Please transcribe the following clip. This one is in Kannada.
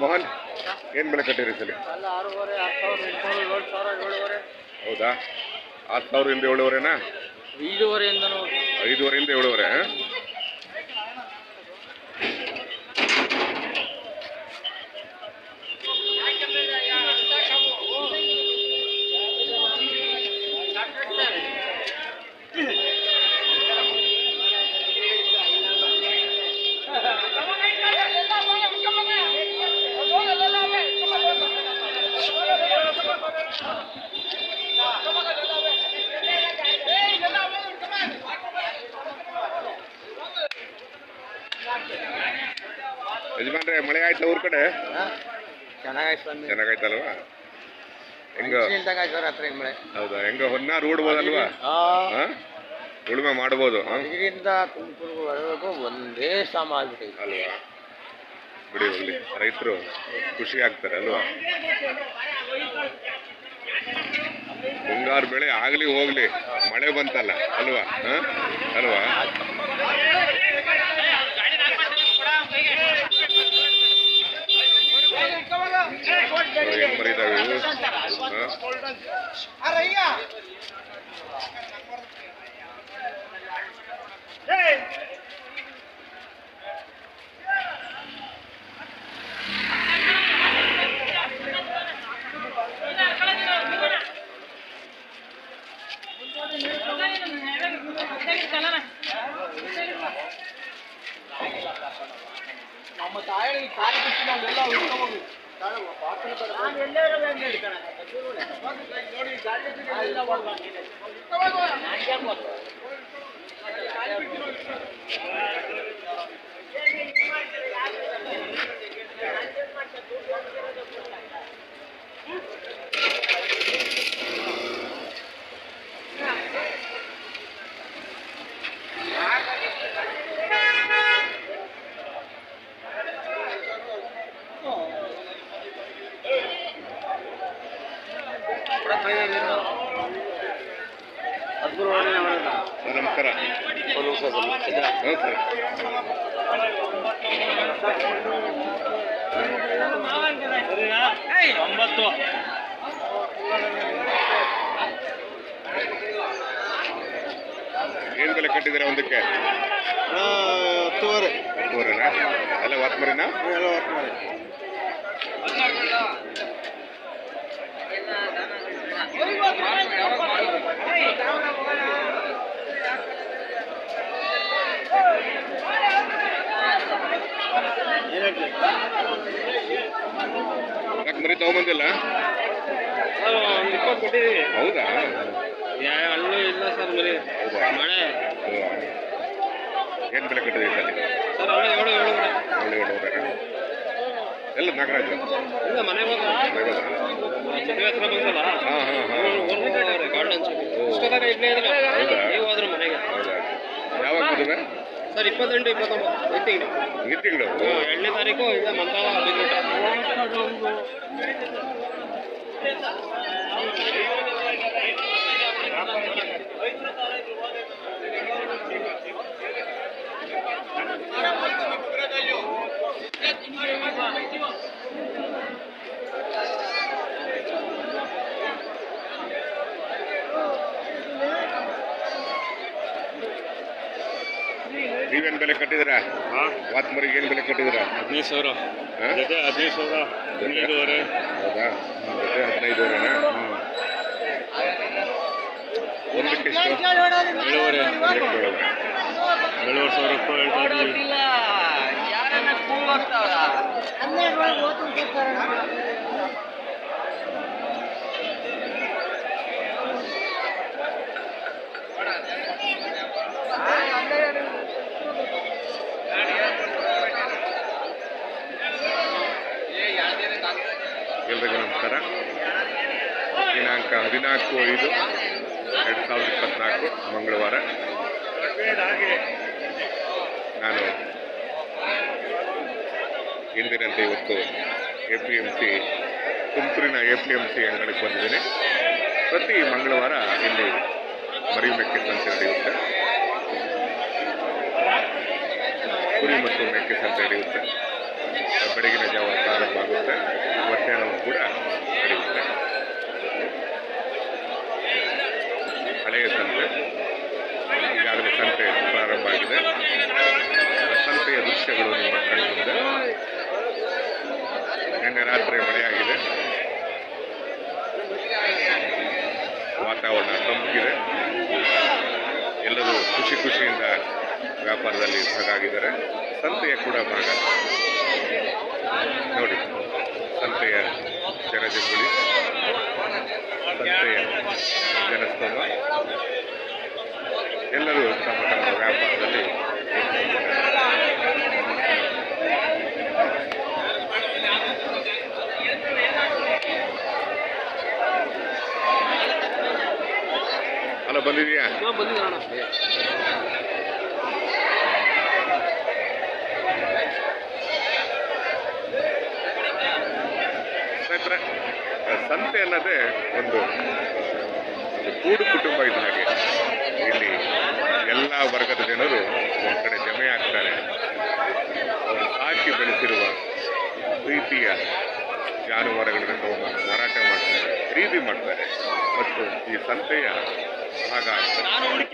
ಮೋಹನ್ ಏನು ಬೆಲೆ ಕಟ್ಟಿರಿ ಸಲ? ಹೌದಾ? ಹತ್ತು ಸಾವಿರದಿಂದ ಏಳುವರೆನಾ? ಐದೂವರೆಯಿಂದ ಏಳುವರೆ ಯಜಮಾನ್ರೆ ಮಳೆ ಆಯ್ತಾ ಊರ್ ಕಡೆ? ಚೆನ್ನಾಗಾಯ್ತಲ್ವಾ? ಹೆಂಗ? ಹೌದಾ? ಹೆಂಗ ಹೊನ್ನಾರು ಓಡ್ಬೋದಲ್ವಾ ಹಾ? ಉಳುಮೆ ಮಾಡ್ಬೋದು? ಇದರಿಂದ ತುಮಕೂರು ಒಂದೇ ಸಮ ಆಗ್ಬಿಟ್ಟಿದೆ. ಅಲ್ವಾ? ಬಿಡಿ ಹೋಗ್ಲಿ ರೈತರು ಖುಷಿ ಆಗ್ತಾರೆ ಅಲ್ವಾ? ಮುಂಗಾರು ಬೆಳೆ ಆಗ್ಲಿ ಹೋಗ್ಲಿ ಮಳೆ ಬಂತಲ್ಲ ಅಲ್ವಾ? ಅಲ್ವಾ ಏನ್ ಮರಿದಾವೆ ಇವು ಹಾ? ನಮ್ಮ ತಾಯಿ ಕಾಲು ಬಿಟ್ಟು ನಾವೆಲ್ಲ ಉಳ್ಕೊಬೋದು ಸರ್, ನಮಸ್ಕಾರ. ಒಂಬತ್ತು. ಏನು ಬೆಲೆ ಕಟ್ಟಿದ್ದೀರಾ ಒಂದಕ್ಕೆ? ಹತ್ತುವರೆ. ಹತ್ತುವರೆನಾ? ಎಲ್ಲ ವಾತ್ಮರಿನಾ ಎಲ್ಲ ವಾತ್ಮರಿ ಮರಿ ತಗೊಂಬಂದಿಲ್ಲ ಹೌದಾ? ಅಲ್ಲೂ ಇಲ್ಲ ಸರ್ ಮರಿ ಮಳೆ. ಏನು ಬೆಲೆ ಕಟ್ಟಿದ್ದೀರಿ ಸರ್ ಸರ್ ಅವಳು ಏಳು ಏಳುವರೆ ಏಳು ಏಳುವರೆ ಎಲ್ಲ ನಾಗರಾಜು? ಇಲ್ಲ ಮನೆ ಬಂದು ಮದುವೆ ಹತ್ರ ಬಂದಲ್ಲ ಹಾಂ ಹಾಂ ಹಾಂ. ಗಾರ್ಡನ್ ಇಷ್ಟೊತ್ತಾಗ ಇಲ್ಲೇ ಇದ್ರೆ. ಹೌದಾ? ನೀವು ಹೋದ್ರು ಮನೆಗೆ. ಹೌದಾ? ಯಾವಾಗ ಮದುವೆ ಸರ್ ಇಪ್ಪತ್ತೆಂಟು ಇಪ್ಪತ್ತೊಂಬತ್ತು. ಈ ತಿಂಗಳು. ಈ ತಿಂಗಳು? ಎರಡನೇ ತಾರೀಕು ಇಲ್ಲ ಮಂತಾಳ ಹೇಳಿ ನೀವೇನ್ ಬೆಲೆ ಕಟ್ಟಿದ್ದೀರಾ? ವಾತ್ಮರಿಗೆ ಏನು ಬೆಲೆ ಕಟ್ಟಿದಿರಾ ಹದಿನೈದು ಸಾವಿರ? ಜೊತೆ ಹದಿನೈದು ಸಾವಿರ ಹದಿನೈದುವರೆ. ಹೌದಾ? ಜೊತೆ ಹದಿನೈದುವರೆನಾ? ಒಂದಕ್ಕೆ ಎಷ್ಟು? ಏಳುವರೆ. ಏಳುವರೆ. ಏಳುವರೆ ಸಾವಿರ ರೂಪಾಯಿ ಹೇಳ್ತಾ ಇದ್ದೀವಿ. ಎಲ್ರಿಗೂ ನಮಸ್ಕಾರ. ದಿನಾಂಕ ಹದಿನಾಲ್ಕು ಐದು ಎರಡು ಸಾವಿರದ ಇಪ್ಪತ್ನಾಲ್ಕು ಮಂಗಳವಾರ. ನಾನು ಎಂದಿನಂತೆ ಇವತ್ತು ಎ ಪಿ ಎಂ ಸಿ ತುಮಕೂರಿನ ಎ ಪಿ ಎಂ ಸಿ ಅಂಗಡಿಗೆ ಬಂದಿದ್ದೇನೆ. ಪ್ರತಿ ಮಂಗಳವಾರ ಇಲ್ಲಿ ಮರಿ ಮೆಕ್ಕೆ ಸಂತೆ ನಡೆಯುತ್ತೆ ಕುರಿ ಮತ್ತು ಮೆಕ್ಕೆ ಸಂತೆ ನಡೆಯುತ್ತೆ ಬೆಳಗಿನ ಜಾವ ಪ್ರಾರಂಭವಾಗುತ್ತೆ. ಮಧ್ಯಾಹ್ನವೂ ಕೂಡ ನಡೆಯುತ್ತೆ. ಹಳೆಯ ಸಂತೆ, ಈಗಾಗಲೇ ಸಂತೆ ಪ್ರಾರಂಭ ಆಗಿದೆ. ಸಂತೆಯ ದೃಶ್ಯಗಳು ನಿಮ್ಮ ಕಣ್ಣು ಮುಂದೆ ನಿನ್ನೆ ರಾತ್ರಿ ಮಳೆಯಾಗಿದೆ. ವಾತಾವರಣ ತಂಪಿದೆ. ಎಲ್ಲರೂ ಖುಷಿ ಖುಷಿಯಿಂದ ವ್ಯಾಪಾರದಲ್ಲಿ ಭಾಗ ಆಗಿದ್ದಾರೆ ಸಂತೆಯ ಕೂಡ ಭಾಗ. ನೋಡಿ ಸಂತೆಯ ಜನಜಂಗುಳಿ ಸಂತೆಯ ಜನಸ್ತೋಮ. ಎಲ್ಲರೂ ತಮ್ಮ ತಮ್ಮ ವ್ಯಾಪಾರದಲ್ಲಿ ಅಲ್ಲ ಬಂದಿದೆಯಾ ಸಂತೆ ಅನ್ನೋದೇ ಒಂದು ಕೂಡು ಕುಟುಂಬ ಇದ್ದ ಹಾಗೆ ಇಲ್ಲಿ ಎಲ್ಲ ವರ್ಗದ ಜನರು ಒಂದು ಕಡೆ ಜಮೆ ಆಗ್ತಾರೆ. ಅವರು ಸಾಕಿ ಬೆಳೆಸಿರುವ ಪ್ರೀತಿಯ ಜಾನುವಾರುಗಳನ್ನು ತಗೊಂಡು ಮಾರಾಟ ಮಾಡ್ತಾರೆ, ಖರೀದಿ ಮಾಡ್ತಾರೆ. ಮತ್ತು ಈ ಸಂತೆಯ ಭಾಗ ಆಗ್ತಾರೆ